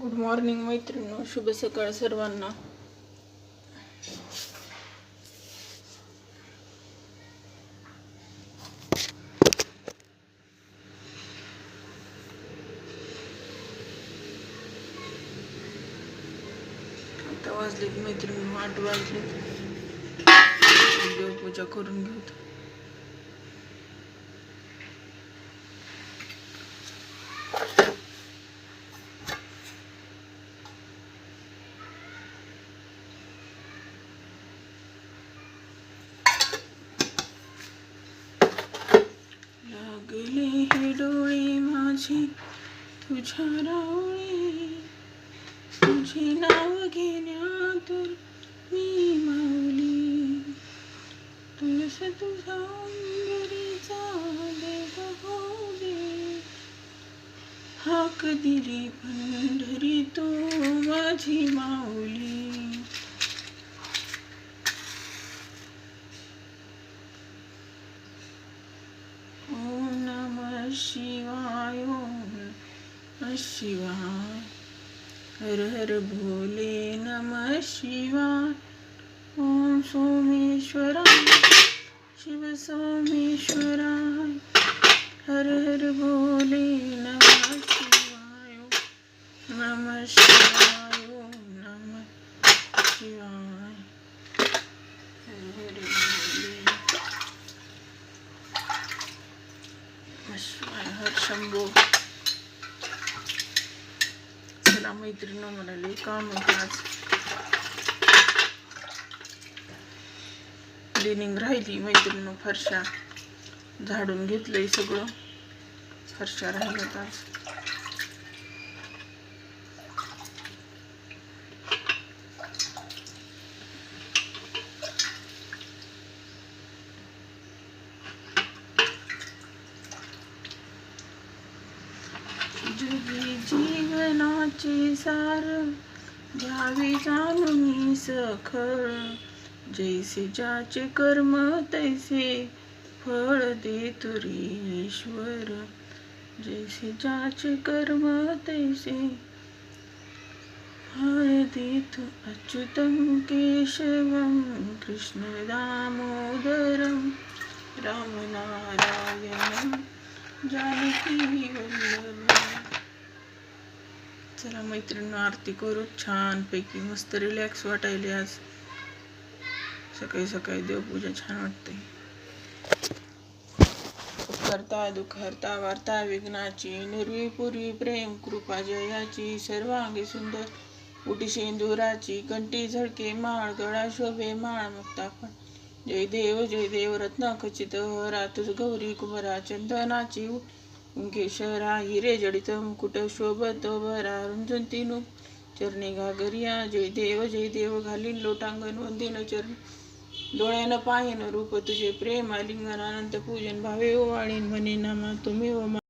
Good morning मैत्रिणी शुभ सकाळ सर्वांना. आता वाजलेत मैत्रिणी आठ वाजलेत. देवपूजा करून घेऊ. लागले हे डोळे माझे तुझ्या रावळे तुझे नाव घेण्यातून मी माऊली तुळस तुझा अंबरीचा देव हो दे हाक दिली पंढरी तू माझी माऊली शिवाय ओम शिवाय हर हर भोले नमः शिवाय ओम सोमेश्वराय शिव सोमेश्वराय हर हर भोले नमः शिवाय नम नमः शिवाय नम नमः शिवाय। हर हर भोले शिवाय हर शंभू. चला मैत्रिणी म्हणाले काम आहे आज? क्लिनिंग राहिली मैत्रिणी फरशा झाडून घेतलंय सगळं. फरशा राहिल्यात आज. जीवनाचे सार घ्यावे जाणून सखळ जैसे ज्याचे कर्म तैसे फळ दे तुरी ईश्वर. जैसे ज्याचे कर्म तैसे फळ देतो अच्युतं केशवं कृष्ण दामोदरं रामनारायणं जानकी वल्लभ चला मैत्रिणी आरती करू. छानपैकी मस्त रिलॅक्स वाटायली आज. सकाळी सकाळी देवपूजा छान वाटते. करता दुखहर्ता वार्ता विघ्नाची निर्वी पूर्वी प्रेम कृपा जयाची सर्वांगी सुंदर. उटी शेंदुराची कंटी झडके माळ गळा शोभे माळ मुक्ता जय देव जय देव रत्न खचित हरा तुझ गौरी कुमरा चंदनाची केशरा हिरे जडित मुकुट शोभत भरा रुंजून तीनु चरणी घागरिया जय देव जय देव घालीन लोटांगण वंदिन चरण। डोळ्यानं पाहिन रूप तुझे प्रेम आलिंगन अनंत पूजन भावे हो, ओवाळीन म्हणे नामा तुम्ही हो ओ